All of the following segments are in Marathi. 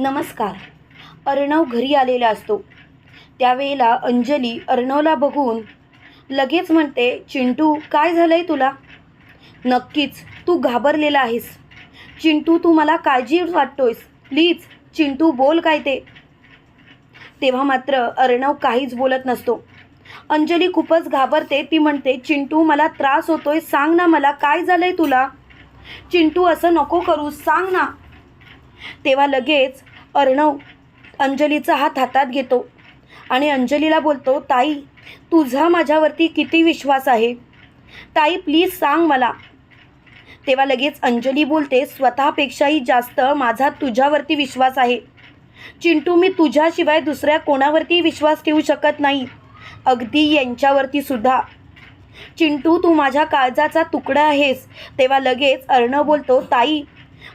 नमस्कार. अर्णव घरी आलेला असतो. त्यावेळेला अंजली अर्णवला बघून लगेच म्हणते चिंटू काय झालंय तुला? नक्कीच तू घाबरलेला आहेस. चिंटू तू मला काळजी वाटतोयस. प्लीज चिंटू बोल काय ते. तेव्हा मात्र अर्णव काहीच बोलत नसतो. अंजली खूपच घाबरते. ती म्हणते चिंटू मला त्रास होतोय. सांग ना मला काय झालंय तुला? चिंटू असं नको करू. सांग ना. तेव्हा लगेच अर्णव अंजलीचा हात हातात घेतो आणि अंजलीला बोलतो ताई तुझा माझ्यावरती किती विश्वास आहे? ताई प्लीज सांग मला. तेव्हा लगेच अंजली बोलते स्वतःपेक्षाही जास्त माझा तुझ्यावरती विश्वास आहे. चिंटू मी तुझ्याशिवाय दुसऱ्या कोणावरती विश्वास ठेवू शकत नाही. अगदी यांच्यावरती सुद्धा. चिंटू तू माझ्या काळजाचा तुकडा आहेस. तेव्हा लगेच अर्णव बोलतो ताई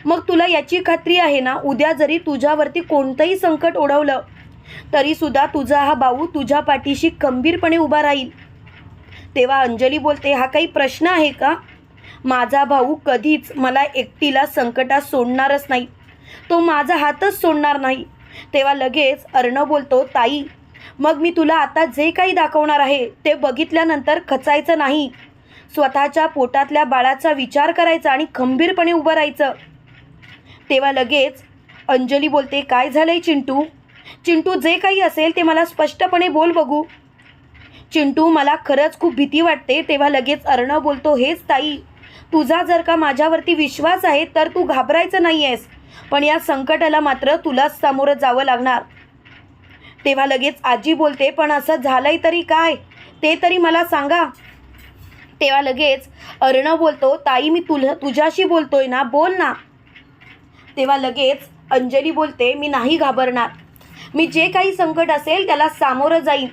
मग तुला याची खात्री आहे ना? उद्या जरी तुझ्यावरती कोणतंही संकट ओढवलं तरीसुद्धा तुझा हा भाऊ तुझ्या पाठीशी खंबीरपणे उभा राहील. तेव्हा अंजली बोलते हा काही प्रश्न आहे का? माझा भाऊ कधीच मला एकटीला संकटात सोडणारच नाही. तो माझा हातच सोडणार नाही. तेव्हा लगेच अर्णव बोलतो ताई मग मी तुला आता जे काही दाखवणार आहे ते बघितल्यानंतर खचायचं नाही. स्वतःच्या पोटातल्या बाळाचा विचार करायचा आणि खंबीरपणे उभं राहायचं. तेव्हा लगेच अंजली बोलते काय झालंय चिंटू? चिंटू जे काही असेल ते मला स्पष्टपणे बोल बघू. चिंटू मला खरंच खूप भीती वाटते. तेव्हा लगेच अर्णव बोलतो हेच ताई तुझा जर का माझ्यावरती विश्वास आहे तर तू घाबरायचं नाही आहेस पण या संकटाला मात्र तुलाच सामोरं जावं लागणार. तेव्हा लगेच आजी बोलते पण असं झालंय तरी काय? ते तरी मला सांगा. तेव्हा लगेच अर्णव बोलतो ताई मी तुला तुझ्याशी बोलतोय ना बोल ना. तेव्हा लगेच अंजली बोलते मी नाही घाबरणार. मी जे काही संकट असेल त्याला सामोरं जाईन.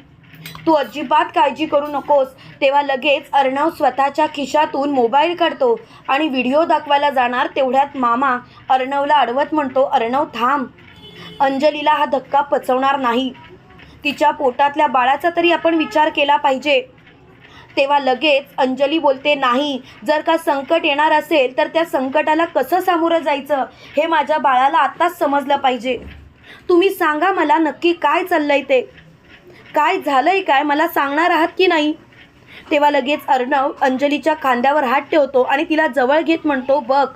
तू अजिबात काळजी करू नकोस. तेव्हा लगेच अर्णव स्वतःच्या खिशातून मोबाईल काढतो आणि व्हिडिओ दाखवायला जाणार तेवढ्यात मामा अर्णवला अडवत म्हणतो अर्णव थांब. अंजलीला हा धक्का पचवणार नाही. तिच्या पोटातल्या बाळाचा तरी आपण विचार केला पाहिजे. तेव्हा लगेच अंजली बोलते नाही जर का संकट येणार असेल तर त्या संकटाला कसं सामोरं जायचं? हे माझ्या बाळाला आत्ताच समजलं पाहिजे. तुम्ही सांगा मला नक्की काय चाललंय ते? काय झालंय काय? मला सांगणार आहात की नाही? तेव्हा लगेच अर्णव अंजलीच्या खांद्यावर हात ठेवतो आणि तिला जवळ घेत म्हणतो बघ.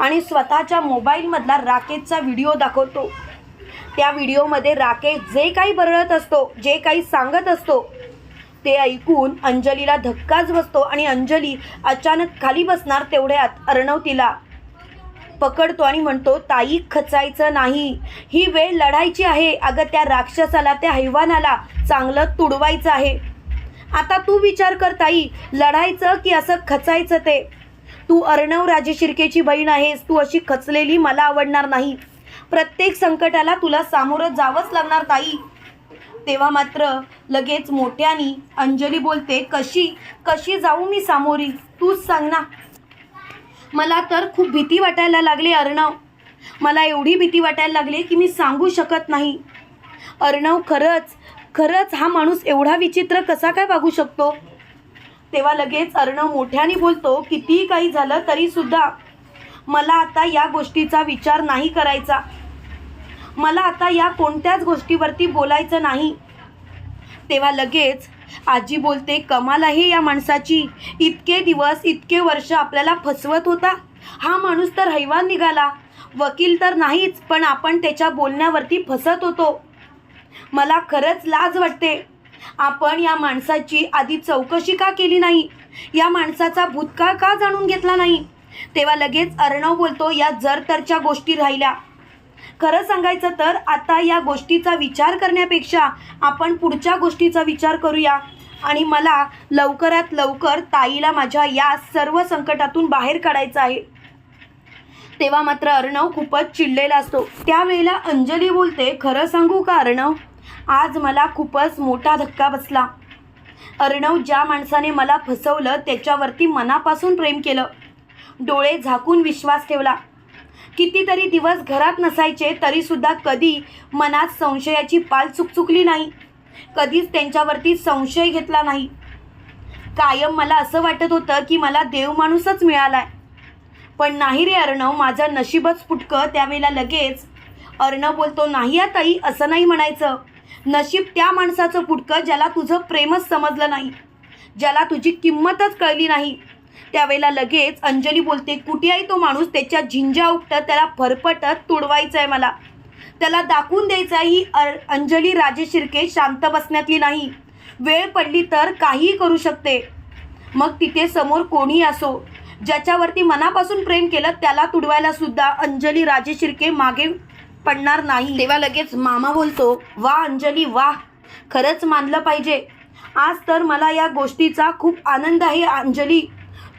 आणि स्वतःच्या मोबाईलमधला राकेशचा व्हिडिओ दाखवतो. त्या व्हिडिओमध्ये राकेश जे काही बरळत असतो जे काही सांगत असतो ते ऐकून अंजलीला धक्काच बसतो आणि अंजली अचानक खाली बसणार तेवढ्यात अर्णव तिला पकडतो आणि म्हणतो ताई खचायचं नाही. ही वेळ लढायची आहे. अगं त्या राक्षसाला त्या हैवानाला चांगलं तुडवायचं आहे. आता तू विचार कर ताई. लढायचं की असं खचायचं ते? तू अर्णव राजे शिर्केची बहीण आहेस. तू अशी खचलेली मला आवडणार नाही. प्रत्येक संकटाला तुला सामोरं जावंच लागणार ताई. तेव्हा मात्र लगेच मोठ्यानी अंजली बोलते कशी कशी जाऊ मी सामोरी? तूच सांग ना. मला तर खूप भीती वाटायला लागली अर्णव. मला एवढी भीती वाटायला लागली की मी सांगू शकत नाही. अर्णव खरंच खरंच हा माणूस एवढा विचित्र कसा काय वागू शकतो? तेव्हा लगेच अर्णव मोठ्याने बोलतो कितीही काही झालं तरीसुद्धा मला आता या गोष्टीचा विचार नाही करायचा. मला आता या कोणत्याच गोष्टीवरती बोलायचं नाही. तेव्हा लगेच आजी बोलते कमाल आहे या माणसाची. इतके दिवस इतके वर्ष आपल्याला फसवत होता. हा माणूस तर हैवान निघाला. वकील तर नाहीच पण आपण त्याच्या बोलण्यावरती फसत होतो. मला खरंच लाज वाटते. आपण या माणसाची आधी चौकशी का केली नाही? या माणसाचा भूतकाळ का जाणून घेतला नाही? तेव्हा लगेच अर्णव बोलतो या जर तरच्या गोष्टी राहिल्या. खरं सांगायचं तर आता या गोष्टीचा विचार करण्यापेक्षा आपण पुढच्या गोष्टीचा विचार करूया. आणि मला लवकरात लवकर ताईला माझ्या या सर्व संकटातून बाहेर काढायचं आहे. तेव्हा मात्र अर्णव खूपच चिडलेला असतो. त्यावेळेला अंजली बोलते खरं सांगू का अर्णव? आज मला खूपच मोठा धक्का बसला. अर्णव ज्या माणसाने मला फसवलं त्याच्यावरती मनापासून प्रेम केलं. डोळे झाकून विश्वास ठेवला. कितीतरी दिवस घरात नसायचे तरीसुद्धा कधी मनात संशयाची पाल चुकचुकली नाही. कधीच त्यांच्यावरती संशय घेतला नाही. कायम मला असं वाटत होतं की मला देव माणूसच मिळालाय. पण नाही रे अर्णव माझं नशीबच फुटकं त्यावेळेला लगेच. अर्णव बोलतो नाही या ताई असं नाही म्हणायचं. नशीब त्या माणसाचं फुटकं ज्याला तुझं प्रेमच समजलं नाही. ज्याला तुझी किंमतच कळली नाही. त्यावेळेला लगेच अंजली बोलते कुठे आहे तो माणूस? त्याच्या झिंजा उपटत त्याला फरफटत तुडवायचं आहे मला. त्याला दाखवून द्यायचं आहे ही अर अंजली राजे शिर्के शांत बसण्यातली नाही. वेळ पडली तर काहीही करू शकते. मग तिथे समोर कोणी असो ज्याच्यावरती मनापासून प्रेम केलं त्याला तुडवायला सुद्धा अंजली राजे शिर्के मागे पडणार नाही. तेव्हा लगेच मामा बोलतो वा अंजली वा. खरंच मानलं पाहिजे. आज तर मला या गोष्टीचा खूप आनंद आहे अंजली.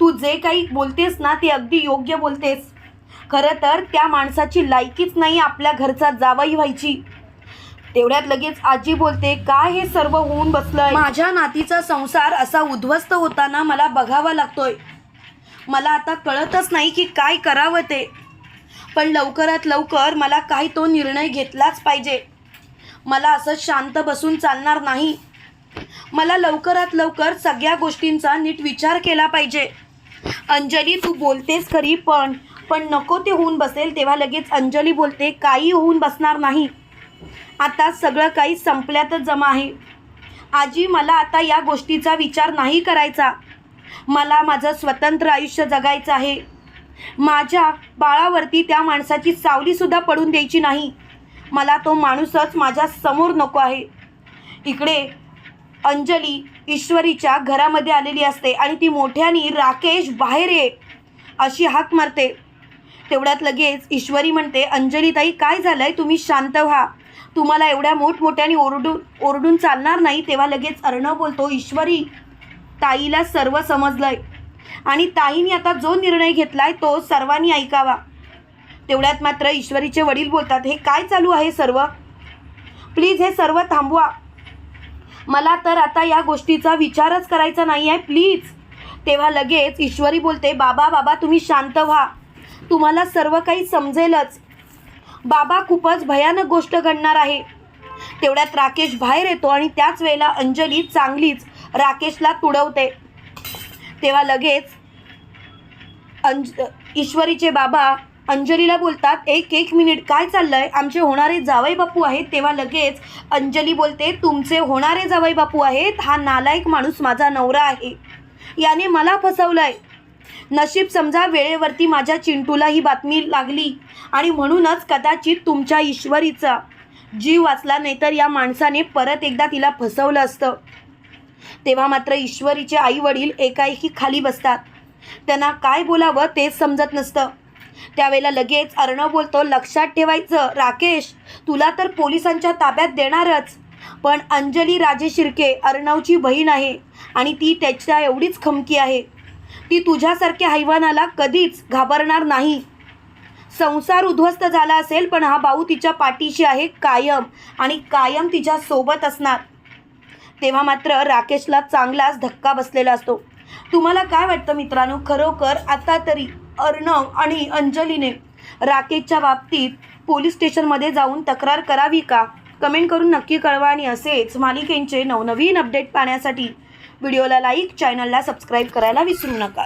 तू जे काही बोलतेस ना ते अगदी योग्य बोलतेस. खरं तर त्या माणसाची लायकीच नाही आपल्या घरचा जावई व्हायची. तेवढ्यात लगेच आजी बोलते काय हे सर्व होऊन बसलंय? माझ्या नातीचा संसार असा उद्ध्वस्त होताना मला बघावा लागतोय. मला आता कळतच नाही की काय करावं ते. पण लवकरात लवकर मला काही तो निर्णय घेतलाच पाहिजे. मला असं शांत बसून चालणार नाही. मला लवकरात लवकर सगळ्या गोष्टींचा नीट विचार केला पाहिजे. अंजली तू बोलतेस खरी पण पण नको ते होऊन बसेल. तेव्हा लगेच अंजली बोलते काही होऊन बसणार नाही. आता सगळं काही संपल्यातच जमा आहे. आजी मला आता या गोष्टीचा विचार नाही करायचा. मला माझं स्वतंत्र आयुष्य जगायचं आहे. माझ्या बाळावरती त्या माणसाची सावलीसुद्धा पडून द्यायची नाही. मला तो माणूसच माझ्यासमोर नको आहे. इकडे अंजली ईश्वरीच्या घरामध्ये आलेली असते आणि ती मोठ्यानी राकेश बाहेर ये अशी हाक मारते. तेवढ्यात लगेच ईश्वरी म्हणते अंजलीताई काय झालं आहे तुम्ही शांत व्हा. तुम्हाला एवढ्या मोठमोठ्याने ओरडून ओरडून चालणार नाही. तेव्हा लगेच अर्णव बोलतो ईश्वरी ताईला सर्व समजलं आहे आणि ताईने आता जो निर्णय घेतला आहे तो सर्वांनी ऐकावा. तेवढ्यात मात्र ईश्वरीचे वडील बोलतात हे काय चालू आहे सर्व? प्लीज हे सर्व थांबवा. मला तर आता या गोष्टीचा विचारच करायचा नाही आहे प्लीज तेव्हा लगेच ईश्वरी बोलते बाबा बाबा तुम्ही शांत व्हा. तुम्हाला सर्व काही समजेलच. बाबा खूपच भयानक गोष्ट घडणार आहे. तेवढ्यात राकेश बाहेर येतो आणि त्याच वेळेला अंजली चांगलीच राकेशला तुडवते. तेव्हा लगेच अंज ईश्वरीचे बाबा अंजलीला बोलतात एक एक मिनिट काय चाललंय? आमचे होणारे जावई बापू आहेत. तेव्हा लगेच अंजली बोलते तुमचे होणारे जावई बापू आहेत हा नालायक माणूस माझा नवरा आहे. याने मला फसवलंय. नशीब समजा वेळेवरती माझ्या चिंटूला ही बातमी लागली आणि म्हणूनच कदाचित तुमच्या ईश्वरीचा जीव वाचला नाहीतर या माणसाने परत एकदा तिला फसवलं असतं. तेव्हा मात्र ईश्वरीचे आई वडील एकाएकी खाली बसतात. त्यांना काय बोलावं तेच समजत नसतं. त्यावेळेला लगेच अर्णव बोलतो लक्षात ठेवायचं राकेश तुला तर पोलिसांच्या ताब्यात देणारच. पण अंजली राजे शिर्के अर्णवची बहीण आहे आणि ती त्याच्या एवढीच खमकी आहे. ती तुझ्यासारख्या हैवानाला कधीच घाबरणार नाही. संसार उद्ध्वस्त झाला असेल पण हा भाऊ तिच्या पाठीशी आहे कायम आणि कायम तिच्या सोबत असणार. तेव्हा मात्र राकेशला चांगलाच धक्का बसलेला असतो. तुम्हाला काय वाटतं मित्रांनो? खरोखर आता तरी अर्णव आणि अंजलीने राकेशच्या बाबतीत पोलीस स्टेशनमध्ये जाऊन तक्रार करावी का? कमेंट करून नक्की कळवा आणि असेच मालिकेंचे नवनवीन अपडेट पाहण्यासाठी व्हिडिओला लाईक चॅनलला सबस्क्राईब करायला विसरू नका.